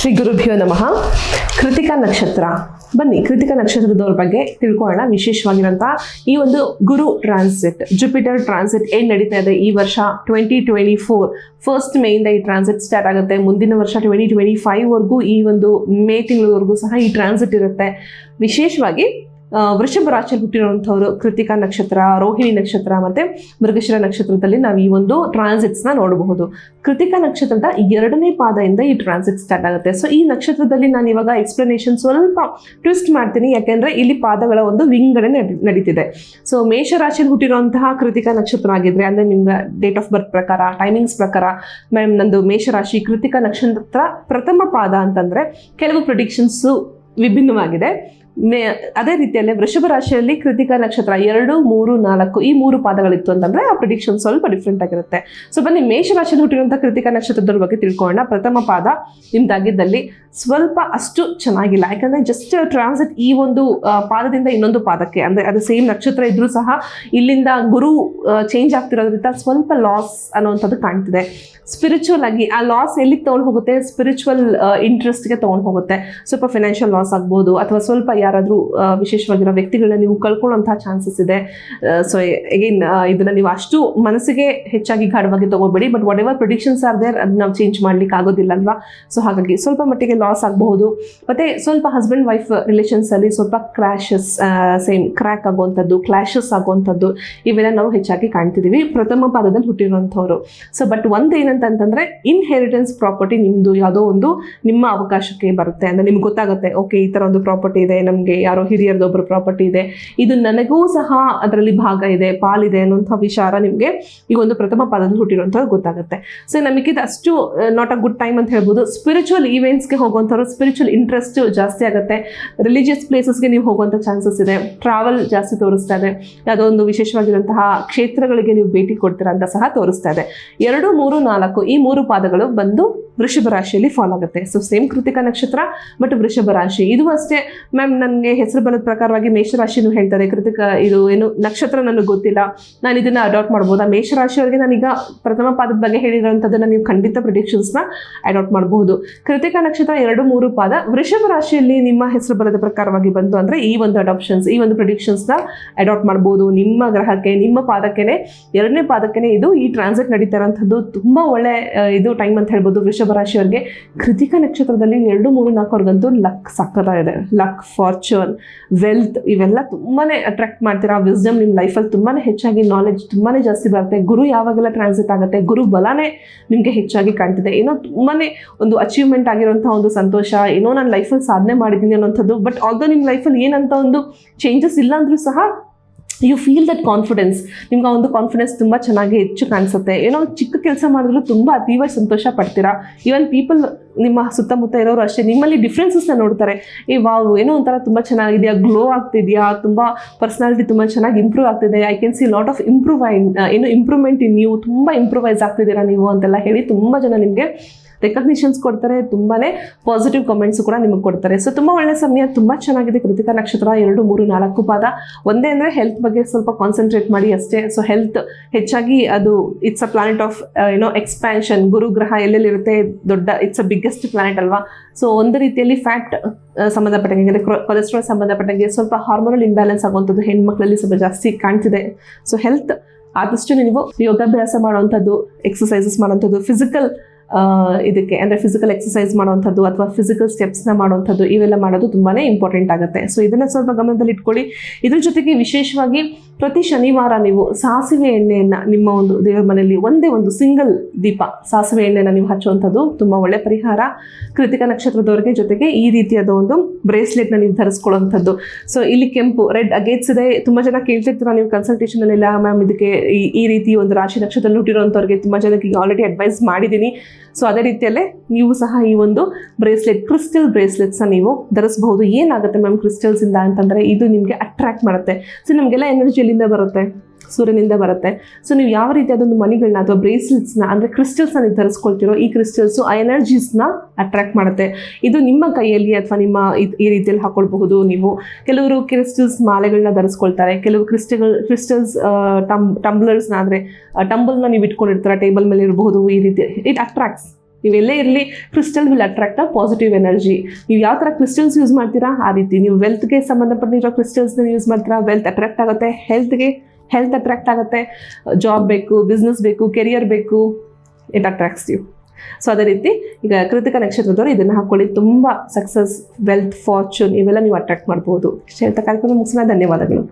ಶ್ರೀ ಗುರುಭ್ಯೋ ನಮಃ. ಕೃತಿಕಾ ನಕ್ಷತ್ರ. ಬನ್ನಿ, ಕೃತಿಕಾ ನಕ್ಷತ್ರದವ್ರ ಬಗ್ಗೆ ತಿಳ್ಕೊಳ್ಳೋಣ ವಿಶೇಷವಾಗಿರೋಂಥ ಈ ಒಂದು ಗುರು ಟ್ರಾನ್ಸಿಟ್ ಜುಪಿಟರ್ ಟ್ರಾನ್ಸಿಟ್ ಏನು ನಡೀತಾ ಇದೆ ಈ ವರ್ಷ ಟ್ವೆಂಟಿ ಟ್ವೆಂಟಿ ಫೋರ್ ಫಸ್ಟ್ ಮೇಯಿಂದ ಈ ಟ್ರಾನ್ಸಿಟ್ ಸ್ಟಾರ್ಟ್ ಆಗುತ್ತೆ. ಮುಂದಿನ ವರ್ಷ ಟ್ವೆಂಟಿ ಟ್ವೆಂಟಿ ಫೈವ್ವರೆಗೂ ಈ ಒಂದು ಮೇ ತಿಂಗಳವರೆಗೂ ಸಹ ಈ ಟ್ರಾನ್ಸಿಟ್ ಇರುತ್ತೆ. ವಿಶೇಷವಾಗಿ ವೃಷಭ ರಾಶಿಯಲ್ಲಿ ಹುಟ್ಟಿರುವಂಥವ್ರು ಕೃತಿಕಾ ನಕ್ಷತ್ರ, ರೋಹಿಣಿ ನಕ್ಷತ್ರ ಮತ್ತೆ ಮೃಗಶಿರ ನಕ್ಷತ್ರದಲ್ಲಿ ನಾವು ಈ ಒಂದು ಟ್ರಾನ್ಸಿಟ್ಸ್ನ ನೋಡಬಹುದು. ಕೃತಿಕಾ ನಕ್ಷತ್ರದ ಎರಡನೇ ಪಾದದಿಂದ ಈ ಟ್ರಾನ್ಸಿಟ್ ಸ್ಟಾರ್ಟ್ ಆಗುತ್ತೆ. ಸೊ ಈ ನಕ್ಷತ್ರದಲ್ಲಿ ನಾನು ಇವಾಗ ಎಕ್ಸ್ಪ್ಲನೇಷನ್ ಸ್ವಲ್ಪ ಟ್ವಿಸ್ಟ್ ಮಾಡ್ತೀನಿ. ಯಾಕೆಂದರೆ ಇಲ್ಲಿ ಪಾದಗಳ ಒಂದು ವಿಂಗಡಣೆ ನಡಿ- ನಡೀತಿದೆ. ಸೊ ಮೇಷರಾಶಿಯಲ್ಲಿ ಹುಟ್ಟಿರುವಂತಹ ಕೃತಿಕಾ ನಕ್ಷತ್ರ ಆಗಿದ್ರೆ, ಅಂದ್ರೆ ನಿಮ್ಗೆ ಡೇಟ್ ಆಫ್ ಬರ್ತ್ ಪ್ರಕಾರ ಟೈಮಿಂಗ್ಸ್ ಪ್ರಕಾರ ಮ್ಯಾಮ್ ನಂದು ಮೇಷರಾಶಿ ಕೃತಿಕಾ ನಕ್ಷತ್ರ ಪ್ರಥಮ ಪಾದ ಅಂತಂದ್ರೆ ಕೆಲವು ಪ್ರಿಡಿಕ್ಷನ್ಸು ವಿಭಿನ್ನವಾಗಿದೆ. ಅದೇ ರೀತಿಯಲ್ಲೇ ವೃಷಭ ರಾಶಿಯಲ್ಲಿ ಕೃತಿಕಾ ನಕ್ಷತ್ರ ಎರಡು, ಮೂರು, ನಾಲ್ಕು ಈ ಮೂರು ಪಾದಗಳಿತ್ತು ಅಂತಂದ್ರೆ ಆ ಪ್ರಿಡಿಕ್ಷನ್ ಸ್ವಲ್ಪ ಡಿಫ್ರೆಂಟ್ ಆಗಿರುತ್ತೆ. ಸೊ ಬನ್ನಿ, ಮೇಷರಾಶಿಯಲ್ಲಿ ಹುಟ್ಟಿರುವಂತಹ ಕೃತಿಕಾ ನಕ್ಷತ್ರದ ಬಗ್ಗೆ ತಿಳ್ಕೊಳ್ಳೋಣ. ಪ್ರಥಮ ಪಾದ ನಿಮ್ದಾಗಿದ್ದಲ್ಲಿ ಸ್ವಲ್ಪ ಅಷ್ಟು ಚೆನ್ನಾಗಿಲ್ಲ. ಯಾಕಂದ್ರೆ ಜಸ್ಟ್ ಟ್ರಾನ್ಸಿಟ್ ಈ ಒಂದು ಪಾದದಿಂದ ಇನ್ನೊಂದು ಪಾದಕ್ಕೆ, ಅಂದ್ರೆ ಅದು ಸೇಮ್ ನಕ್ಷತ್ರ ಇದ್ರೂ ಸಹ ಇಲ್ಲಿಂದ ಗುರು ಚೇಂಜ್ ಆಗ್ತಿರೋದ್ರಿಂದ ಸ್ವಲ್ಪ ಲಾಸ್ ಅನ್ನುವಂಥದ್ದು ಕಾಣ್ತಿದೆ. ಸ್ಪಿರಿಚುವಲ್ ಆಗಿ ಆ ಲಾಸ್ ಎಲ್ಲಿಗೆ ತೊಗೊಂಡು ಹೋಗುತ್ತೆ? ಸ್ಪಿರಿಚುವಲ್ ಇಂಟ್ರೆಸ್ಟ್ಗೆ ತಗೊಂಡು ಹೋಗುತ್ತೆ. ಸ್ವಲ್ಪ ಫಿನಾನ್ಷಿಯಲ್ ಲಾಸ್ ಆಗ್ಬೋದು, ಅಥವಾ ಸ್ವಲ್ಪ ಯಾರಾದರೂ ವಿಶೇಷವಾಗಿರೋ ವ್ಯಕ್ತಿಗಳನ್ನ ನೀವು ಕಳ್ಕೊಳ್ಳೋಂಥ ಚಾನ್ಸಸ್ ಇದೆ. ಸೊ ಎಗೈನ್ ಇದನ್ನ ನೀವು ಅಷ್ಟು ಮನಸ್ಸಿಗೆ ಹೆಚ್ಚಾಗಿ ಗಾಢವಾಗಿ ತಗೋಬೇಡಿ but whatever predictions are there ಅದು ನಾವು ಚೇಂಜ್ ಮಾಡ್ಲಿಕ್ಕೆ ಆಗೋದಿಲ್ಲ ಅಲ್ವಾ? ಸೊ ಹಾಗಾಗಿ ಸ್ವಲ್ಪ ಮಟ್ಟಿಗೆ ಲಾಸ್ ಆಗಬಹುದು. ಮತ್ತೆ ಸ್ವಲ್ಪ ಹಸ್ಬೆಂಡ್ ವೈಫ್ ರಿಲೇಷನ್ಸ್ ಅಲ್ಲಿ ಸ್ವಲ್ಪ ಕ್ರ್ಯಾಶಸ್ ಸೇಮ್ ಕ್ರ್ಯಾಕ್ ಆಗುವಂಥದ್ದು ಕ್ಲಾಶಸ್ ಆಗುವಂಥದ್ದು ಇವೆಲ್ಲ ನಾವು ಹೆಚ್ಚಾಗಿ ಕಾಣ್ತಿದೀವಿ ಪ್ರಥಮ ಪಾದದಲ್ಲಿ ಹುಟ್ಟಿರುವಂಥವ್ರು. ಸೊ ಬಟ್ ಒಂದು ಏನಂತಂತಂದರೆ ಇನ್ಹೆರಿಟೆನ್ಸ್ ಪ್ರಾಪರ್ಟಿ ನಿಮ್ಮದು ಯಾವುದೋ ಒಂದು ನಿಮ್ಮ ಅವಕಾಶಕ್ಕೆ ಬರುತ್ತೆ. ಅಂದರೆ ನಿಮ್ಗೆ ಗೊತ್ತಾಗುತ್ತೆ ಓಕೆ ಈ ತರ ಒಂದು ಪ್ರಾಪರ್ಟಿ ಇದೆ ನಮಗೆ ಯಾರೋ ಹಿರಿಯರದ್ದು ಒಬ್ಬರು ಪ್ರಾಪರ್ಟಿ ಇದೆ. ಇದು ನನಗೂ ಸಹ ಅದರಲ್ಲಿ ಭಾಗ ಇದೆ, ಪಾಲಿದೆ ಅನ್ನುವಂಥ ವಿಚಾರ ನಿಮಗೆ ಈಗ ಒಂದು ಪ್ರಥಮ ಪದದಲ್ಲಿ ಹುಟ್ಟಿರುವಂಥದ್ದು ಗೊತ್ತಾಗುತ್ತೆ. ಸೊ ನಮಗೆ ಇದು ಅಷ್ಟು ನಾಟ್ ಅ ಗುಡ್ ಟೈಮ್ ಅಂತ ಹೇಳ್ಬೋದು. ಸ್ಪಿರಿಚುವಲ್ ಈವೆಂಟ್ಸ್ಗೆ ಹೋಗುವಂಥವ್ರು ಸ್ಪಿರಿಚುವಲ್ ಇಂಟ್ರೆಸ್ಟ್ ಜಾಸ್ತಿ ಆಗುತ್ತೆ. ರಿಲಿಜಿಯಸ್ ಪ್ಲೇಸಸ್ಗೆ ನೀವು ಹೋಗುವಂಥ ಚಾನ್ಸಸ್ ಇದೆ. ಟ್ರಾವೆಲ್ ಜಾಸ್ತಿ ತೋರಿಸ್ತಾ ಇದೆ. ಯಾವುದೋ ಒಂದು ವಿಶೇಷವಾಗಿರುವಂತಹ ಕ್ಷೇತ್ರಗಳಿಗೆ ನೀವು ಭೇಟಿ ಕೊಡ್ತೀರಾ ಅಂತ ಸಹ ತೋರಿಸ್ತಾ ಇದೆ. ಎರಡು, ಮೂರು, ನಾಲ್ಕು ಈ ಮೂರು ಪಾದಗಳು ಬಂದು ವೃಷಭ ರಾಶಿಯಲ್ಲಿ ಫಾಲೋ ಆಗುತ್ತೆ. ಸೊ ಸೇಮ್ ಕೃತಿಕ ನಕ್ಷತ್ರ ಬಟ್ ವೃಷಭ ರಾಶಿ. ಇದು ಅಷ್ಟೇ. ಮ್ಯಾಮ್ ನನಗೆ ಹೆಸರು ಬಲದ ಪ್ರಕಾರವಾಗಿ ಮೇಷರಾಶಿನೂ ಹೇಳ್ತಾರೆ. ಕೃತಿಕ, ಇದು ಏನು ನಕ್ಷತ್ರ ನನಗೆ ಗೊತ್ತಿಲ್ಲ. ನಾನು ಇದನ್ನ ಅಡಾಪ್ಟ್ ಮಾಡ್ಬೋದಾ? ಮೇಷರಾಶಿಯವರಿಗೆ ನಾನೀಗ ಪ್ರಥಮ ಪಾದದ ಬಗ್ಗೆ ಹೇಳಿರುವಂಥದ್ದನ್ನು ನೀವು ಖಂಡಿತ ಪ್ರಿಡಿಕ್ಷನ್ಸ್ನ ಅಡಾಪ್ಟ್ ಮಾಡಬಹುದು. ಕೃತಿಕ ನಕ್ಷತ್ರ ಎರಡು ಮೂರು ಪಾದ. ವೃಷಭ ರಾಶಿಯಲ್ಲಿ ನಿಮ್ಮ ಹೆಸರು ಬಲದ ಪ್ರಕಾರವಾಗಿ ಬಂತು ಅಂದ್ರೆ ಈ ಒಂದು ಅಡಾಪ್ಷನ್ಸ್ ಈ ಒಂದು ಪ್ರಿಡಿಕ್ಷನ್ಸ್ನ ಅಡಾಪ್ಟ್ ಮಾಡ್ಬೋದು. ನಿಮ್ಮ ಗ್ರಹಕ್ಕೆ, ನಿಮ್ಮ ಪಾದಕ್ಕೆ ಎರಡನೇ ಪಾದಕ್ಕೆ ಇದು ಈ ಟ್ರಾನ್ಸಿಟ್ ನಡೀತಾ ಇರೋಂಥದ್ದು ತುಂಬಾ ಒಳ್ಳೆ ಇದು ಟೈಮ್ ಅಂತ ಹೇಳ್ಬೋದು. ವೃಷಭ ರಾಶಿಯವರಿಗೆ ಕೃತಿಕ ನಕ್ಷತ್ರದಲ್ಲಿ ಎರಡು, ಮೂರು ನಾಲ್ಕವರೆಗಂತೂ ಲಕ್ ಸಕ್ಕತ್ತಾ ಇದೆ. ಲಕ್ ಫಾರ್ಚೂನ್ ವೆಲ್ತ್ ಇವೆಲ್ಲ ತುಂಬಾನೇ ಅಟ್ರಾಕ್ಟ್ ಮಾಡ್ತೀರಾ. ವಿಸ್ಡಮ್ ನಿಮ್ಮ ಲೈಫಲ್ಲಿ ತುಂಬಾನೇ ಹೆಚ್ಚಾಗಿ ನಾಲೆಜ್ ತುಂಬಾನೇ ಜಾಸ್ತಿ ಬರುತ್ತೆ. ಗುರು ಯಾವಾಗೆಲ್ಲ ಟ್ರಾನ್ಸಿಟ್ ಆಗುತ್ತೆ? ಗುರು ಬಲನೇ ನಿಮಗೆ ಹೆಚ್ಚಾಗಿ ಕಾಣ್ತಿದೆ. ಏನೋ ತುಂಬಾನೇ ಒಂದು ಅಚೀವ್ಮೆಂಟ್ ಆಗಿರುವಂಥ ಒಂದು ಸಂತೋಷ, ಏನೋ ನಾನು ಲೈಫಲ್ಲಿ ಸಾಧನೆ ಮಾಡಿದ್ದೀನಿ ಅನ್ನೋಂಥದ್ದು ಬಟ್ ಆಲ್ದೋ ನಿಮ್ಮ ಲೈಫಲ್ಲಿ ಏನಂತ ಒಂದು ಚೇಂಜಸ್ ಇಲ್ಲ ಅಂದ್ರೂ ಸಹ ಯು ಫೀಲ್ ದಟ್ ಕಾನ್ಫಿಡೆನ್ಸ್ ನಿಮ್ಗೆ ಆ ಒಂದು ಕಾನ್ಫಿಡೆನ್ಸ್ ತುಂಬ ಚೆನ್ನಾಗಿ ಹೆಚ್ಚು ಕಾಣಿಸುತ್ತೆ. ಏನೋ ಚಿಕ್ಕ ಕೆಲಸ ಮಾಡಿದ್ರು ತುಂಬ ಅತೀವ ಸಂತೋಷ ಪಡ್ತೀರಾ? ಈವನ್ ಪೀಪಲ್ ನಿಮ್ಮ ಸುತ್ತಮುತ್ತ ಇರೋರು ಅಷ್ಟೇ, ನಿಮ್ಮಲ್ಲಿ ಡಿಫ್ರೆನ್ಸಸ್ನ ನೋಡ್ತಾರೆ. ಏ ವಾವ್ ಏನೋ ಒಂಥರ ತುಂಬ ಚೆನ್ನಾಗಿದೆಯಾ ಗ್ಲೋ ಆಗ್ತಿದೆಯಾ, ತುಂಬ ಪರ್ಸ್ನಾಲಿಟಿ ತುಂಬ ಚೆನ್ನಾಗಿ ಇಂಪ್ರೂವ್ ಆಗ್ತಿದೆ. I can see lot of improve ಏನು ಇಂಪ್ರೂವ್ಮೆಂಟ್ ಇನ್ ನೀವು ತುಂಬ ಇಂಪ್ರೂವೈಸ್ ಆಗ್ತಿದ್ದೀರಾ ನೀವು ಅಂತೆಲ್ಲ ಹೇಳಿ ತುಂಬ ಜನ ನಿಮಗೆ ರೆಕಗ್ನಿಷನ್ಸ್ ಕೊಡ್ತಾರೆ, ತುಂಬಾನೇ ಪಾಸಿಟಿವ್ ಕಮೆಂಟ್ಸ್ ಕೂಡ ನಿಮಗೆ ಕೊಡ್ತಾರೆ. ಸೊ ತುಂಬ ಒಳ್ಳೆ ಸಮಯ, ತುಂಬ ಚೆನ್ನಾಗಿದೆ ಕೃತಿಕಾ ನಕ್ಷತ್ರ ಎರಡು, ಮೂರು, ನಾಲ್ಕು ಪಾದ. ಒಂದೇ ಅಂದರೆ ಹೆಲ್ತ್ ಬಗ್ಗೆ ಸ್ವಲ್ಪ ಕಾನ್ಸಂಟ್ರೇಟ್ ಮಾಡಿ ಅಷ್ಟೇ. ಸೊ ಹೆಲ್ತ್ ಹೆಚ್ಚಾಗಿ ಅದು ಇಟ್ಸ್ ಅ ಪ್ಲಾನೆಟ್ ಆಫ್ ಏನೋ ಎಕ್ಸ್ಪ್ಯಾನ್ಷನ್ ಗುರು ಗ್ರಹ ಎಲ್ಲೆಲ್ಲಿರುತ್ತೆ, ದೊಡ್ಡ ಇಟ್ಸ್ ಅ ಬಿಗ್ಗೆಸ್ಟ್ ಪ್ಲಾನೆಟ್ ಅಲ್ವಾ? ಸೊ ಒಂದು ರೀತಿಯಲ್ಲಿ ಫ್ಯಾಟ್ ಸಂಬಂಧಪಟ್ಟಂಗೆ, ಅಂದರೆ ಕೊಲೆಸ್ಟ್ರಾಲ್ ಸಂಬಂಧಪಟ್ಟಂಗೆ ಸ್ವಲ್ಪ ಹಾರ್ಮೋನಲ್ ಇಂಬ್ಯಾಲೆನ್ಸ್ ಆಗುವಂಥದ್ದು ಹೆಣ್ಮಕ್ಳಲ್ಲಿ ಸ್ವಲ್ಪ ಜಾಸ್ತಿ ಕಾಣ್ತಿದೆ. ಸೊ ಹೆಲ್ತ್ ಆದಷ್ಟು ನೀವು ಯೋಗಾಭ್ಯಾಸ ಮಾಡುವಂಥದ್ದು ಎಕ್ಸಸೈಸಸ್ ಮಾಡುವಂಥದ್ದು ಫಿಸಿಕಲ್ ಇದಕ್ಕೆ ಅಂದರೆ ಫಿಸಿಕಲ್ ಎಕ್ಸಸೈಸ್ ಮಾಡುವಂಥದ್ದು ಅಥವಾ ಫಿಸಿಕಲ್ ಸ್ಟೆಪ್ಸ್ನ ಮಾಡುವಂಥದ್ದು, ಇವೆಲ್ಲ ಮಾಡೋದು ತುಂಬಾ ಇಂಪಾರ್ಟೆಂಟ್ ಆಗುತ್ತೆ. ಸೊ ಇದನ್ನು ಸ್ವಲ್ಪ ಗಮನದಲ್ಲಿ ಇಟ್ಕೊಳ್ಳಿ ಇದ್ರ ಜೊತೆಗೆ ವಿಶೇಷವಾಗಿ ಪ್ರತಿ ಶನಿವಾರ ನೀವು ಸಾಸಿವೆ ಎಣ್ಣೆಯನ್ನು ನಿಮ್ಮ ಒಂದು ದೇವರ ಮನೆಯಲ್ಲಿ ಒಂದೇ ಒಂದು ಸಿಂಗಲ್ ದೀಪ ಸಾಸಿವೆ ಎಣ್ಣೆಯನ್ನು ನೀವು ಹಚ್ಚುವಂಥದ್ದು ತುಂಬ ಒಳ್ಳೆ ಪರಿಹಾರ. ಕೃತಿಕ ನಕ್ಷತ್ರದವರಿಗೆ ಜೊತೆಗೆ ಈ ರೀತಿಯಾದ ಒಂದು ಬ್ರೇಸ್ಲೆಟ್ನ ನೀವು ಧರಿಸ್ಕೊಳ್ಳುವಂಥದ್ದು. ಸೊ ಇಲ್ಲಿ ಕೆಂಪು, ರೆಡ್ ಅಗೇಟ್ಸ್ ಇದೆ. ತುಂಬ ಜನ ಕೇಳ್ತಿರ್ತೀರ ನೀವು ಕನ್ಸಲ್ಟೇಷನಲ್ಲೆಲ್ಲ ಮ್ಯಾಮ್ ಇದಕ್ಕೆ ಈ ರೀತಿ ಒಂದು ರಾಶಿ ನಕ್ಷತ್ರದಲ್ಲಿ ಹುಟ್ಟಿರುವಂಥವ್ರಿಗೆ ತುಂಬ ಜನಕ್ಕೆ ಈಗ ಆಲ್ರೆಡಿ ಅಡ್ವೈಸ್ ಮಾಡಿದ್ದೀನಿ. ಸೊ ಅದೇ ರೀತಿಯಲ್ಲೇ ನೀವು ಸಹ ಈ ಒಂದು ಬ್ರೇಸ್ಲೆಟ್ ಕ್ರಿಸ್ಟಲ್ ಬ್ರೇಸ್ಲೆಟ್ಸ್ನ ನೀವು ಧರಿಸಬಹುದು. ಏನಾಗುತ್ತೆ ಮ್ಯಾಮ್ ಕ್ರಿಸ್ಟಲ್ಸಿಂದ ಅಂತಂದರೆ ಇದು ನಿಮಗೆ ಅಟ್ರಾಕ್ಟ್ ಮಾಡುತ್ತೆ. ಸೊ ನಮಗೆಲ್ಲ ಎನರ್ಜಿ ಎಲ್ಲಿಂದ ಬರುತ್ತೆ, ಸೂರ್ಯನಿಂದ ಬರುತ್ತೆ. ಸೊ ನೀವು ಯಾವ ರೀತಿ ಅದೊಂದು ಮನಿಗಳನ್ನ ಅಥವಾ ಬ್ರೇಸ್ಲೆಟ್ಸ್ನ, ಅಂದರೆ ಕ್ರಿಸ್ಟಲ್ಸ್ನ ನೀವು ಧರಿಸ್ಕೊಳ್ತಿರೋ ಈ ಕ್ರಿಸ್ಟಲ್ಸು ಆ ಎನರ್ಜೀಸ್ನ ಅಟ್ರಾಕ್ಟ್ ಮಾಡುತ್ತೆ. ಇದು ನಿಮ್ಮ ಕೈಯಲ್ಲಿ ಅಥವಾ ನಿಮ್ಮ ಈ ರೀತಿಯಲ್ಲಿ ಹಾಕೊಳ್ಬಹುದು ನೀವು. ಕೆಲವರು ಕ್ರಿಸ್ಟಲ್ಸ್ ಮಾಲೆಗಳನ್ನ ಧರಿಸ್ಕೊಳ್ತಾರೆ, ಕೆಲವು ಕ್ರಿಸ್ಟಲ್ ಕ್ರಿಸ್ಟಲ್ಸ್ ಟಮ್, ಟಂಬ್ಲರ್ಸ್ನ, ಅಂದರೆ ಟಂಬಲ್ನ ನೀವು ಇಟ್ಕೊಂಡಿರ್ತಾರೆ, ಟೇಬಲ್ ಮೇಲೆ ಇರಬಹುದು ಈ ರೀತಿ. ಇಟ್ ಅಟ್ರಾಕ್ಟ್ಸ್ ನೀವೆಲ್ಲೇ ಇರಲಿ crystal will attract a positive energy ನೀವು ಯಾವ ಥರ ಕ್ರಿಸ್ಟಲ್ಸ್ ಯೂಸ್ ಮಾಡ್ತೀರಾ, ಆ ರೀತಿ. ನೀವು ವೆಲ್ತ್ಗೆ ಸಂಬಂಧಪಟ್ಟಿರೋ ಕ್ರಿಸ್ಟಲ್ಸ್ನ ಯೂಸ್ ಮಾಡ್ತೀರಾ ವೆಲ್ತ್ ಅಟ್ರಾಕ್ಟ್ ಆಗುತ್ತೆ. ಹೆಲ್ತ್ಗೆ ಹೆಲ್ತ್ ಅಟ್ರಾಕ್ಟ್ ಆಗುತ್ತೆ. ಜಾಬ್ ಬೇಕು ಬಿಸ್ನೆಸ್ ಬೇಕು ಕೆರಿಯರ್ ಬೇಕು ಇಟ್ ಅಟ್ರಾಕ್ಟ್ಸ್ ಯು ಸೊ ಅದೇ ರೀತಿ, ಈಗ ಕೃತಿಕ ನಕ್ಷತ್ರದವರು ಇದನ್ನು ಹಾಕೊಳ್ಳಿ. ತುಂಬ ಸಕ್ಸಸ್ ವೆಲ್ತ್ ಫಾರ್ಚೂನ್ ಇವೆಲ್ಲ ನೀವು ಅಟ್ರಾಕ್ಟ್ ಮಾಡ್ಬೋದು. ಹೇಳ್ತಾ ಕಾರ್ಯಕ್ರಮ ಮುಗಿಸಿದ ಧನ್ಯವಾದಗಳು.